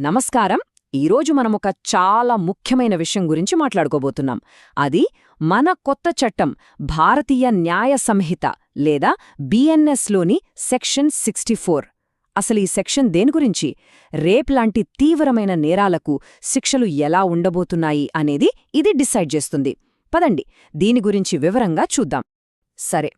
నమస్కారం. ఈరోజు మనం ఒక చాలా ముఖ్యమైన విషయం గురించి మాట్లాడుకోబోతున్నాం. అది మన కొత్త చట్టం భారతీయ న్యాయ సంహిత లేదా బిఎన్ఎస్లోని సెక్షన్ సిక్స్టీ అసలు ఈ సెక్షన్ దేని గురించి? రేప్ లాంటి తీవ్రమైన నేరాలకు శిక్షలు ఎలా ఉండబోతున్నాయి అనేది ఇది డిసైడ్ చేస్తుంది. పదండి దీని గురించి వివరంగా చూద్దాం. సరే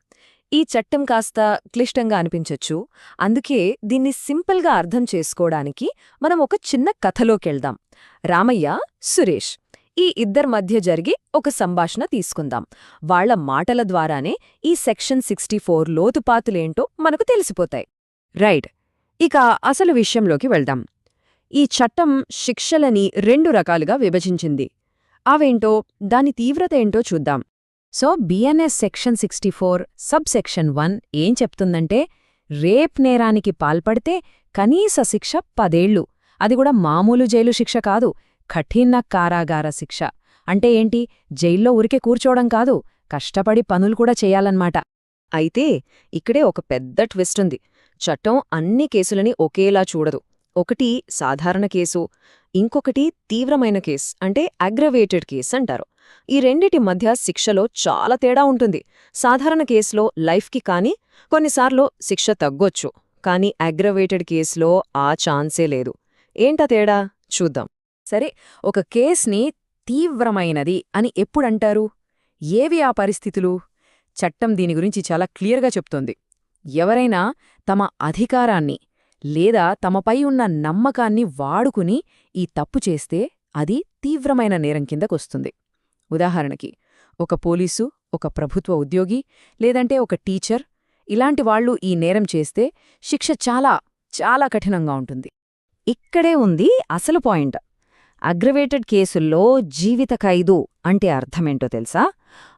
ఈ చట్టం కాస్త క్లిష్టంగా అనిపించొచ్చు. అందుకే దీన్ని సింపుల్గా అర్థం చేసుకోవడానికి మనం ఒక చిన్న కథలోకెళ్దాం రామయ్య సురేష్ ఈ ఇద్దరి మధ్య జరిగి ఒక సంభాషణ తీసుకుందాం. వాళ్ళ మాటల ద్వారానే ఈ సెక్షన్ సిక్స్టీ ఫోర్ లోతుపాతులేంటో మనకు తెలిసిపోతాయి. రైట్ ఇక అసలు విషయంలోకి వెళ్దాం. ఈ చట్టం శిక్షలని రెండు రకాలుగా విభజించింది. అవేంటో దాని తీవ్రత ఏంటో చూద్దాం. So BNS section sixty four sub section one ఏం చెప్తుందంటే రేప్ నేరానికి పాల్పడితే కనీస శిక్ష పదేళ్ళు అది కూడా మామూలు జైలు శిక్ష కాదు కఠిన కారాగార శిక్ష. అంటే ఏంటి? జైల్లో ఉరికే కూర్చోవడం కాదు కష్టపడి పనులు కూడా చేయాలన్నమాట. అయితే ఇక్కడే ఒక పెద్ద ట్విస్ట్ ఉంది. చట్టం అన్ని కేసులని ఒకేలా చూడదు. ఒకటి సాధారణ కేసు ఇంకొకటి తీవ్రమైన కేస్ అంటే అగ్రవేటెడ్ కేస్ అంటారు. ఈ రెండిటి మధ్య శిక్షలో చాలా తేడా ఉంటుంది. సాధారణ కేసులో లైఫ్కి కానీ కొన్నిసార్లు శిక్ష తగ్గొచ్చు. కానీ అగ్రవేటెడ్ కేసులో ఆ ఛాన్సే లేదు. ఏంటా తేడా? చూద్దాం. సరే ఒక కేస్ని తీవ్రమైనది అని ఎప్పుడంటారు? ఏవి ఆ పరిస్థితులు? చట్టం దీని గురించి చాలా క్లియర్గా చెప్తోంది. ఎవరైనా తమ అధికారాన్ని లేదా తమపై ఉన్న నమ్మకాన్ని వాడుకుని ఈ తప్పు చేస్తే అది తీవ్రమైన నేరం కిందకొస్తుంది. ఉదాహరణకి ఒక పోలీసు ఒక ప్రభుత్వ ఉద్యోగి లేదంటే ఒక టీచర్ ఇలాంటి వాళ్ళు ఈ నేరం చేస్తే శిక్ష చాలా చాలా కఠినంగా ఉంటుంది. ఇక్కడే ఉంది అసలు పాయింట్. అగ్రవేటెడ్ కేసుల్లో జీవిత ఖైదు అంటే అర్థమేంటో తెలుసా?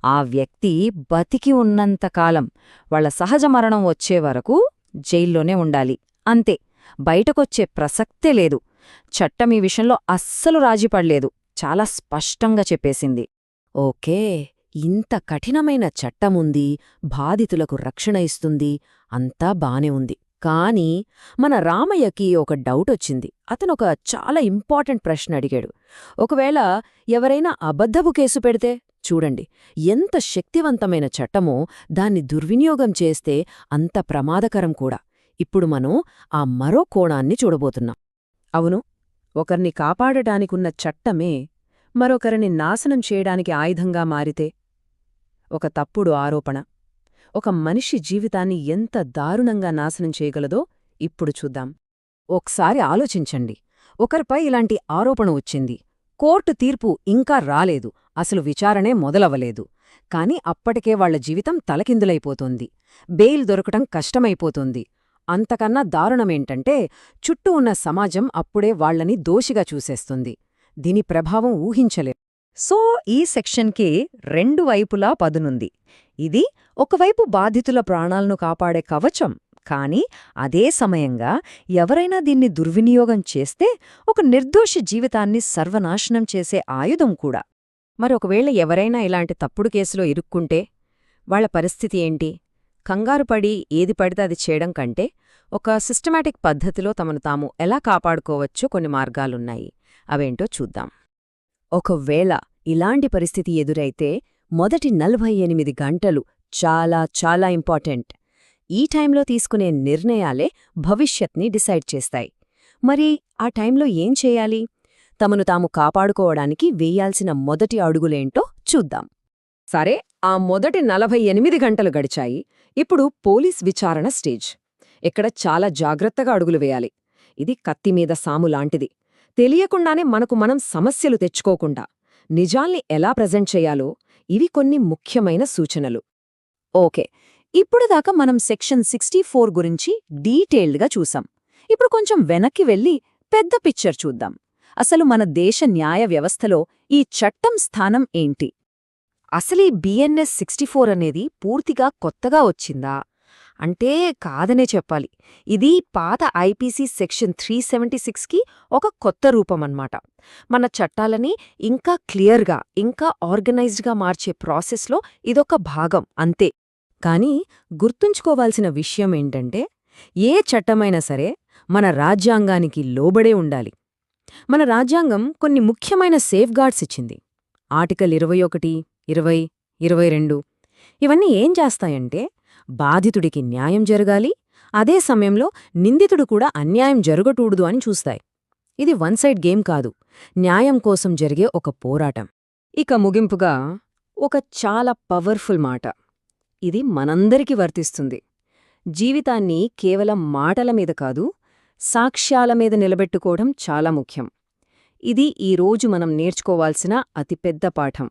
ఆ వ్యక్తి బతికి ఉన్నంతకాలం వాళ్ళ సహజ మరణం వచ్చే వరకు జైల్లోనే ఉండాలి. అంతే. బయటకొచ్చే ప్రసక్తే లేదు. చట్టం ఈ విషయంలో అస్సలు రాజీపడలేదు. చాలా స్పష్టంగా చెప్పేసింది. ఓకే ఇంత కఠినమైన చట్టముంది బాధితులకు రక్షణ ఇస్తుంది అంతా బానే ఉంది. కాని మన రామయ్యకి ఒక డౌటొచ్చింది అతనొక చాలా ఇంపార్టెంట్ ప్రశ్న అడిగాడు. ఒకవేళ ఎవరైనా అబద్ధపు కేసు పెడితే చూడండి ఎంత శక్తివంతమైన చట్టమో దాన్ని దుర్వినియోగం చేస్తే అంత ప్రమాదకరం కూడా. ఇప్పుడు మనం ఆ మరో కోణాన్ని చూడబోతున్నాం. అవును ఒకర్ని కాపాడటానికున్న చట్టమే మరొకరిని నాశనం చేయడానికి ఆయుధంగా మారితే ఒక తప్పుడు ఆరోపణ ఒక మనిషి జీవితాన్ని ఎంత దారుణంగా నాశనం చేయగలదో ఇప్పుడు చూద్దాం. ఒకసారి ఆలోచించండి. ఒకరిపై ఇలాంటి ఆరోపణ వచ్చింది. కోర్టు తీర్పు ఇంకా రాలేదు. అసలు విచారణే మొదలవలేదు కాని అప్పటికే వాళ్ళ జీవితం తలకిందులైపోతోంది. బెయిల్ దొరకటం కష్టమైపోతుంది. అంతకన్నా దారుణమేంటంటే చుట్టూ ఉన్న సమాజం అప్పుడే వాళ్ళని దోషిగా చూసేస్తుంది. దీని ప్రభావం ఊహించలే. సో ఈ సెక్షన్కి రెండు వైపులా పదునుంది. ఇది ఒకవైపు బాధితుల ప్రాణాలను కాపాడే కవచం కాని అదే సమయంగా ఎవరైనా దీన్ని దుర్వినియోగం చేస్తే ఒక నిర్దోషి జీవితాన్ని సర్వనాశనం చేసే ఆయుధం కూడా. మరి ఒకవేళ ఎవరైనా ఇలాంటి తప్పుడు కేసులో ఇరుక్కుంటే వాళ్ళ పరిస్థితి ఏంటి? కంగారుపడి ఏది పడితే అది చేయడం కంటే ఒక సిస్టమాటిక్ పద్ధతిలో తమను తాము ఎలా కాపాడుకోవచ్చో కొన్ని మార్గాలున్నాయి. అవేంటో చూద్దాం. ఒకవేళ ఇలాంటి పరిస్థితి ఎదురైతే మొదటి నలభై ఎనిమిది గంటలు చాలా చాలా ఇంపార్టెంట్. ఈ టైంలో తీసుకునే నిర్ణయాలే భవిష్యత్ని డిసైడ్ చేస్తాయి. మరి ఆ టైంలో ఏం చేయాలి? తమను తాము కాపాడుకోవడానికి వేయాల్సిన మొదటి అడుగులేంటో చూద్దాం. సరే ఆ మొదటి నలభై ఎనిమిది గంటలు గడిచాయి. ఇప్పుడు పోలీస్ విచారణ స్టేజ్. ఇక్కడ చాలా జాగ్రత్తగా అడుగులు వేయాలి. ఇది కత్తిమీద సాము లాంటిది. తెలియకుండానే మనకు మనం సమస్యలు తెచ్చుకోకుండా నిజాల్ని ఎలా ప్రజెంట్ చేయాలో ఇవి కొన్ని ముఖ్యమైన సూచనలు. ఓకే. ఇప్పుడు దాకా మనం సెక్షన్ సిక్స్టీ ఫోర్ గురించి డీటెయిల్డ్గా చూసాం. ఇప్పుడు కొంచెం వెనక్కి వెళ్ళి పెద్ద పిక్చర్ చూద్దాం. అసలు మన దేశ న్యాయ వ్యవస్థలో ఈ చట్టం స్థానం ఏంటి? అసలీ బిఎన్ఎస్ సిక్స్టీ ఫోర్ అనేది పూర్తిగా కొత్తగా వచ్చిందా? అంటే కాదనే చెప్పాలి. ఇది పాత ఐపీసీ సెక్షన్ త్రీ సెవెంటీ సిక్స్కి ఒక కొత్త రూపమన్నమాట. మన చట్టాలని ఇంకా క్లియర్గా ఇంకా ఆర్గనైజ్డ్గా మార్చే ప్రాసెస్లో ఇదొక భాగం అంతే. కానీ గుర్తుంచుకోవాల్సిన విషయం ఏంటంటే ఏ చట్టమైనా సరే మన రాజ్యాంగానికి లోబడే ఉండాలి. మన రాజ్యాంగం కొన్ని ముఖ్యమైన సేఫ్ గార్డ్స్ ఇచ్చింది. ఆర్టికల్ ఇరవై ఒకటి ఇరవై ఇరవై రెండు ఇవన్నీ ఏం చేస్తాయంటే బాధితుడికి న్యాయం జరగాలి అదే సమయంలో నిందితుడు కూడా అన్యాయం జరగటూడదు అని చూస్తాయి. ఇది వన్ సైడ్ గేమ్ కాదు న్యాయం కోసం జరిగే ఒక పోరాటం. ఇక ముగింపుగా ఒక చాలా పవర్ఫుల్ మాట. ఇది మనందరికీ వర్తిస్తుంది. జీవితాన్ని కేవలం మాటల మీద కాదు సాక్ష్యాల మీద నిలబెట్టుకోవడం చాలా ముఖ్యం. ఇది ఈరోజు మనం నేర్చుకోవాల్సిన అతిపెద్ద పాఠం.